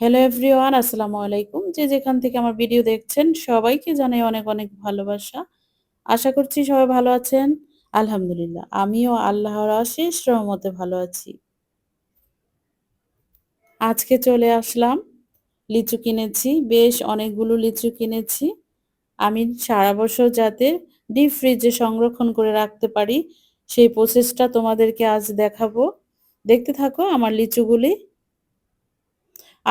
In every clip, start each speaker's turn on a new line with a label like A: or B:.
A: Hello everyone আসসালামু আলাইকুম। যে যেখান থেকে আমার ভিডিও দেখছেন, সবাইকে জানাই অনেক অনেক ভালোবাসা। আশা করছি সবাই ভালো আছেন। আলহামদুলিল্লাহ, আমিও আল্লাহর অশেষ রহমতে ভালো আছি। আজকে চলে আসলাম, লিচু কিনেছি। বেশ অনেকগুলো লিচু কিনেছি। আমি সারা বছর যাতে ডিপ ফ্রিজে সংরক্ষণ করে রাখতে পারি, সেই প্রসেসটা তোমাদেরকে আজ দেখাবো। দেখতে থাকো আমার লিচুগুলি।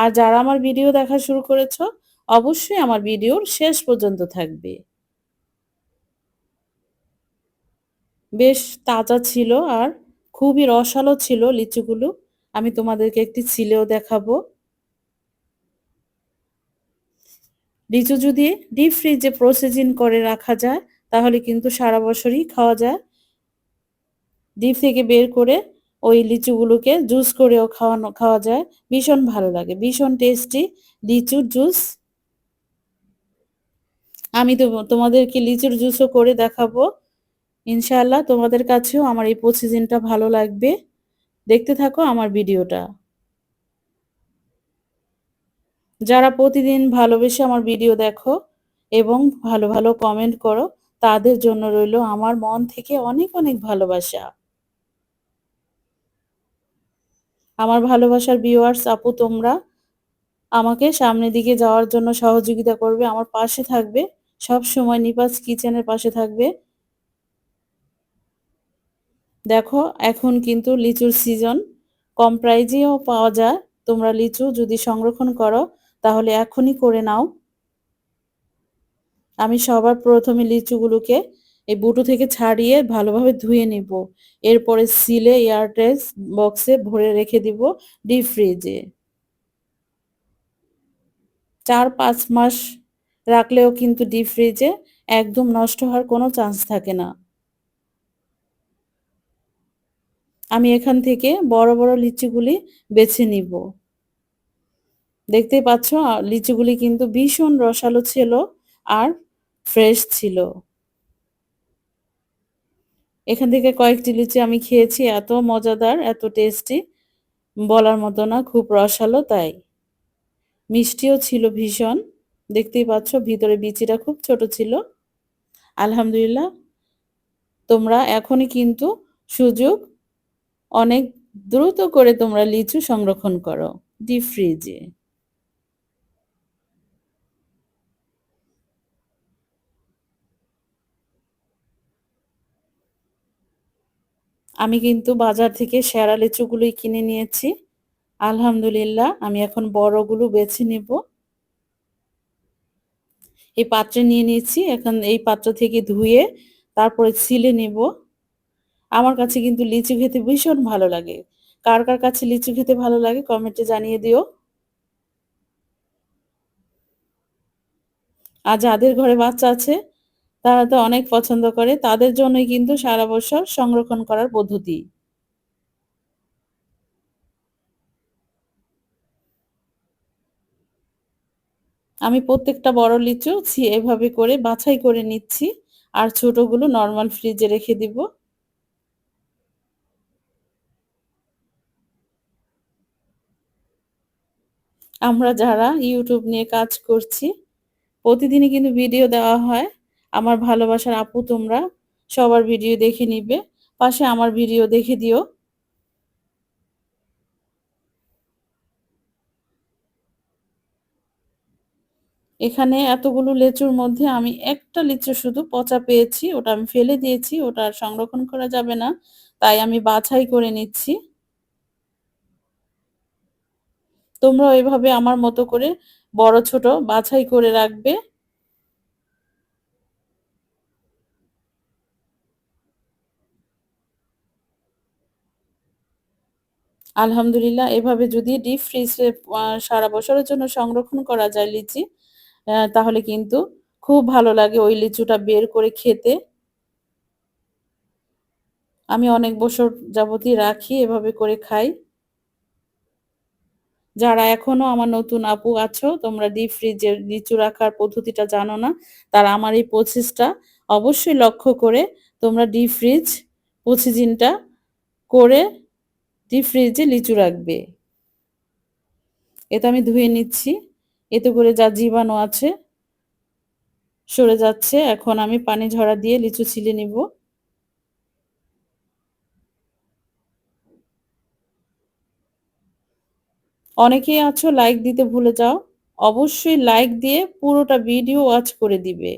A: আর যারা আমার ভিডিও দেখা শুরু করেছ, অবশ্যই আমার ভিডিওর শেষ পর্যন্ত থাকবে। বেশ তাজা ছিল আর খুবই রসালো ছিল লিচুগুলো। আমি তোমাদেরকে একটি ছিলেও দেখাবো। লিচু যদি ডিপ ফ্রিজে প্রসেসিং করে রাখা যায়, তাহলে কিন্তু সারা বছরই খাওয়া যায়। ডিপ থেকে বের করে ওই লিচুগুলোকে জুস করেও খাওয়ানো, খাওয়া যায়। ভীষণ ভালো লাগে, ভীষণ টেস্টি লিচুর জুস আমি তো তোমাদেরকে লিচুর জুসও করে দেখাবো। ইনশাআল্লাহ তোমাদের কাছেও আমার এই প্রসিজনটা ভালো লাগবে। দেখতে থাকো আমার ভিডিওটা। যারা প্রতিদিন ভালোবেসে আমার ভিডিও দেখো এবং ভালো ভালো কমেন্ট করো, তাদের জন্য রইল আমার মন থেকে অনেক অনেক ভালোবাসা। আমার ভালোবাসার ভিউয়ার্স আপু, তোমরা আমাকে সামনের দিকে যাওয়ার জন্য সহযোগিতা করবে, আমার পাশে থাকবে, সব সময় নিপাস কিচেনের পাশে থাকবে। দেখো, এখন কিন্তু লিচুর সিজন কম প্রাইজেও পাওয়া যায়। তোমরা লিচু যদি সংরক্ষণ করো, তাহলে এখনই করে নাও। আমি সবার প্রথমে লিচুগুলোকে এই বুটো থেকে ছাড়িয়ে ভালোভাবে ধুয়ে নিব। এরপরে সিলে এয়ারটেস বক্সে ভরে রেখে দিব ডিপ ফ্রিজে। চার, পাঁচ মাস রাখলেও কিন্তু ডিপ ফ্রিজে একদম নষ্ট হওয়ার কোনো চান্স থাকে না। আমি এখান থেকে বড় বড় লিচুগুলি বেছে নিব। দেখতেই পাচ্ছ লিচুগুলি কিন্তু ভীষণ রসালো ছিল আর ফ্রেশ ছিল। এখান থেকে কয়েকটি লিচু আমি খেয়েছি, এত মজাদার, এত টেস্টি বলার মতো না, খুব রসালো তাই। মিষ্টিও ছিল ভীষণ। দেখতেই পাচ্ছ, ভিতরে বিচিটা খুব ছোট ছিল। আলহামদুলিল্লাহ, তোমরা এখনই কিন্তু সুযোগ, অনেক দ্রুত করে তোমরা লিচু সংরক্ষণ করো। ডিপ ফ্রিজে আমি কিন্তু বাজার থেকে সেরা লিচুগুলোই কিনে নিয়েছি। আলহামদুলিল্লাহ, আমি এখন বড়গুলো বেছে নেব। এই পাত্রে নিয়ে নিয়েছি, এখন এই পাত্র থেকে ধুয়ে তারপরে ছিলে নেব। আমার কাছে কিন্তু লিচু খেতে ভীষণ ভালো লাগে। কার কার কাছে লিচু খেতে ভালো লাগে কমেন্টে জানিয়ে দিও। আর যাদের ঘরে বাচ্চা আছে তারা তো অনেক পছন্দ করে, তাদের জন্যই কিন্তু সারা বছর সংরক্ষণ করার পদ্ধতি। আমি প্রত্যেকটা বড় লিচু এভাবে করে বাছাই করে নিচ্ছি, আর ছোটগুলো নর্মাল ফ্রিজে রেখে দিব। আমরা যারা ইউটিউব নিয়ে কাজ করছি, প্রতিদিনই কিন্তু ভিডিও দেওয়া হয়। আমার ভালোবাসার আপু তোমরা সবার ভিডিও দেখে নিবে। পাশে আমার ভিডিও দেখে দিও। এখানে এতগুলো লেচুর মধ্যে আমি একটা লিচু শুধু পচা পেয়েছি, ওটা আমি ফেলে দিয়েছি, ওটা আর সংরক্ষণ করা যাবে না, তাই আমি বাছাই করে নিচ্ছি। তোমরা ওইভাবে আমার মতো করে বড় ছোট বাছাই করে রাখবে। আলহামদুলিল্লাহ, এভাবে যদি ডিপ ফ্রিজে সারা বছরের জন্য সংরক্ষণ করা যায় লিচি তাহলে কিন্তু খুব ভালো লাগে ওই লিচুটা বের করে খেতে। আমি অনেক বছর যাবতই রাখি, এভাবে করে খাই। যারা এখনও আমার নতুন আপু আছো, তোমরা ডিপ ফ্রিজের লিচু রাখার পদ্ধতিটা জানো না, তারা আমার এই প্রসেসটা অবশ্যই লক্ষ্য করে তোমরা ডিপ ফ্রিজ প্রসিজিনটা করে ডিপ ফ্রিজে লিচু রাখবে। এতে আমি ধুয়ে নিচ্ছি। এতে করে যা জীবাণু আছে, সরে যাচ্ছে। এখন আমি পানি ঝরা দিয়ে লিচু ছিলে নিব। অনেকেই আছো লাইক দিতে ভুলে যাও। অবশ্যই লাইক দিয়ে পুরোটা ভিডিও ওয়াচ করে দিবে।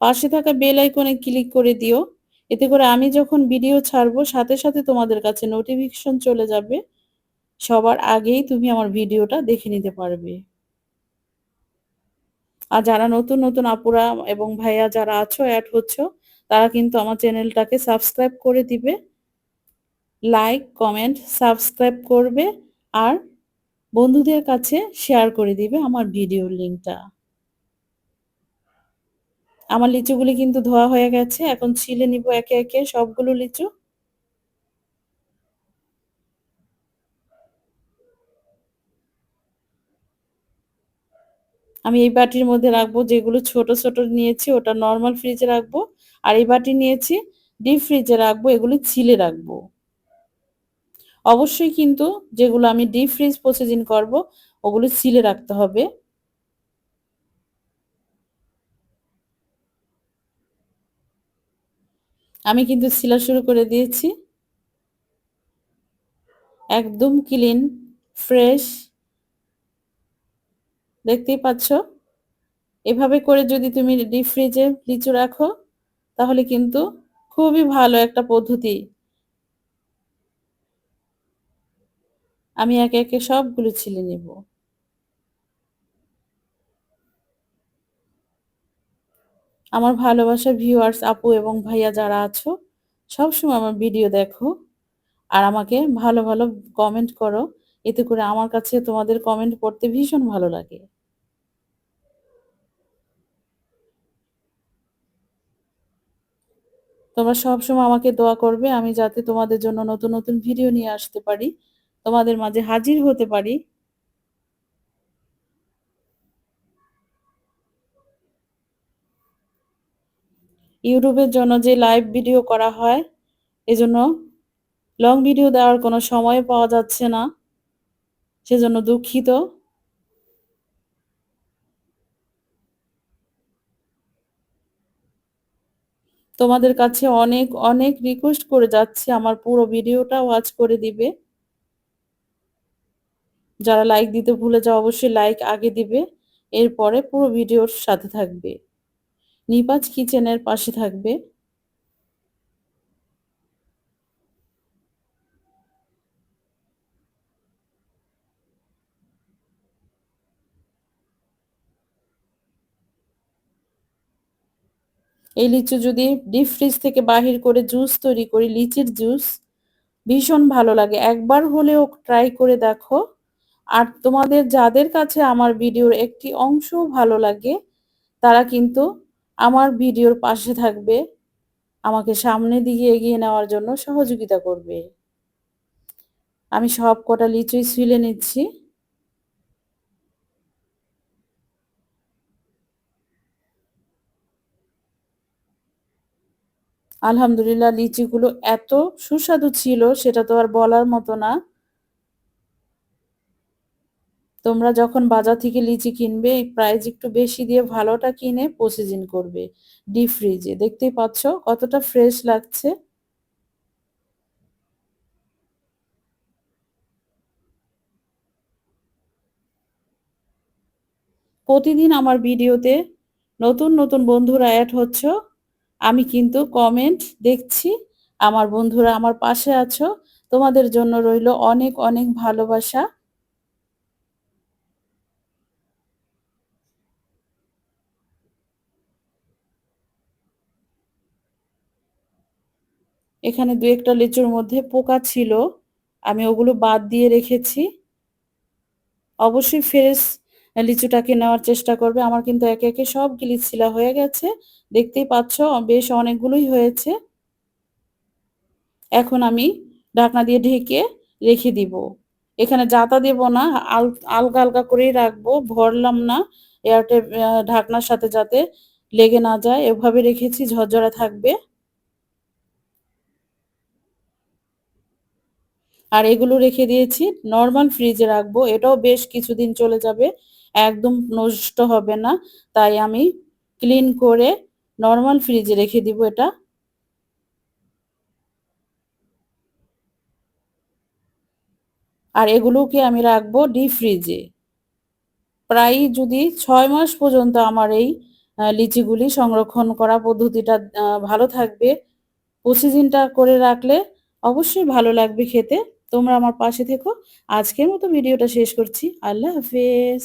A: পাশে থাকা বেল আইকনে ক্লিক করে দিও। এতে করে আমি যখন ভিডিও ছাড়বো, সাথে সাথে তোমাদের কাছে নোটিফিকেশন চলে যাবে। সবার আগেই তুমি আমার ভিডিওটা দেখে নিতে পারবে। আর যারা নতুন নতুন আপুরা এবং ভাইয়া যারা আছো অ্যাড হচ্ছ, তারা কিন্তু আমার চ্যানেলটাকে সাবস্ক্রাইব করে দিবে। লাইক কমেন্ট সাবস্ক্রাইব করবে। আর বন্ধুদের কাছে শেয়ার করে দিবে আমার ভিডিওর লিঙ্কটা আমার লিচুগুলি কিন্তু ধোয়া হয়ে গেছে, এখন ছিলে নিব একে একে, সবগুলো লিচু। আমি এই বাটির মধ্যে রাখব যেগুলো ছোট ছোট নিয়েছি, ওটা নর্মাল ফ্রিজে রাখব। আর এই বাটি নিয়েছি ডিপ ফ্রিজে রাখব, এগুলো ছিলে রাখব। অবশ্যই কিন্তু যেগুলো আমি ডিপ ফ্রিজ প্রসেসিং করব, ওগুলো ছিলে রাখতে হবে। আমি কিন্তু সিলা শুরু করে দিয়েছি। একদম ক্লিন ফ্রেশ দেখতেই পাচ্ছ? এভাবে করে যদি তুমি ডিপ ফ্রিজে লিচু রাখো, তাহলে কিন্তু খুবই ভালো একটা পদ্ধতি। আমি একে একে সবগুলো ছিলে নেব। আমার ভালোবাসা ভিউয়ার্স আপু এবং ভাইয়া যারা আছো সবসময় আমার ভিডিও দেখো। আর আমাকে ভালো ভালো কমেন্ট করো। এতে করে আমার কাছে তোমাদের কমেন্ট পড়তে ভীষণ ভালো লাগে। তোমরা সবসময় আমাকে দোয়া করবে, আমি যাতে তোমাদের জন্য নতুন নতুন ভিডিও নিয়ে আসতে পারি। তোমাদের মাঝে হাজির হতে পারি। ইউটিউবের জন্য যে লাইভ ভিডিও করা হয়, এজন্য লং ভিডিও দেওয়ার কোনো সময় পাওয়া যাচ্ছে না। সেজন্য দুঃখিত। তোমাদের কাছে অনেক অনেক রিকোয়েস্ট করে যাচ্ছি। আমার পুরো ভিডিওটা ওয়াচ করে দিবে। যারা লাইক দিতে ভুলে যাও, অবশ্যই লাইক আগে দিবে। এরপরে পুরো ভিডিওর সাথে থাকবে। নিপাজ কিচেনের পাশে থাকবে। এই লিচু যদি ডিপ ফ্রিজ থেকে বাহির করে জুস তৈরি করি, লিচির জুস, ভীষণ ভালো লাগে। একবার হলেও ট্রাই করে দেখো। আর তোমাদের, যাদের কাছে আমার ভিডিওর একটি অংশ ভালো লাগে, তারা কিন্তু আমার ভিডিওর পাশে থাকবে। আমাকে সামনে দিকে এগিয়ে নেওয়ার জন্য সহযোগিতা করবে। আমি সব কটা লিচুই ছুলে নিচ্ছি। আলহামদুলিল্লাহ লিচিগুলো এত সুস্বাদু ছিল, সেটা তো আর বলার মতো না। তোমরা যখন বাজার থেকে লিচি কিনবে, এই প্রাইস একটু বেশি দিয়ে ভালোটা কিনে প্রসেসিং করবে। ডিপ ফ্রিজে দেখতেই পাচ্ছ কতটা ফ্রেশ লাগছে। প্রতিদিন আমার ভিডিওতে নতুন নতুন বন্ধুরা অ্যাড হচ্ছ, আমি কিন্তু কমেন্ট দেখছি, আমার বন্ধুরা আমার পাশে আছো, তোমাদের জন্য রইল অনেক অনেক ভালোবাসা। এখানে দু একটা লিচুর মধ্যে পোকা ছিল, আমি ওগুলো বাদ দিয়ে রেখেছি। অবশ্যই ফ্রেশ লিচুটাকে নেওয়ার চেষ্টা করবে। আমার কিন্তু একে একে সব গিলিচ ছিলা হয়ে গেছে। দেখতেই পাচ্ছ, বেশ অনেকগুলোই হয়েছে। এখন আমি ঢাকনা দিয়ে ঢেকে রেখে দিব। এখানে জাতা দেব না আলগা আলগা করেই রাখব। ভরলাম না এয়ারটে ঢাকনার সাথে যাতে লেগে না যায়। এভাবে রেখেছি, ঝরঝরা থাকবে। আর এগুলো রেখে দিয়েছি। নর্মাল ফ্রিজে রাখব। এটাও বেশ কিছুদিন চলে যাবে। একদম নষ্ট হবে না। তাই আমি ক্লিন করে নর্মাল ফ্রিজে রেখে দিব এটা। আর এগুলোকে আমি রাখব ডিপ ফ্রিজে প্রায় যদি ছয় মাস পর্যন্ত আমার এই লিচিগুলি সংরক্ষণ করা পদ্ধতিটা ভালো থাকবে। প্রতিদিনটা করে রাখলে অবশ্যই ভালো লাগবে খেতে। তোমরা আমার পাশে থেকো। আজকের মতো ভিডিওটা শেষ করছি। আল্লাহ হাফেজ।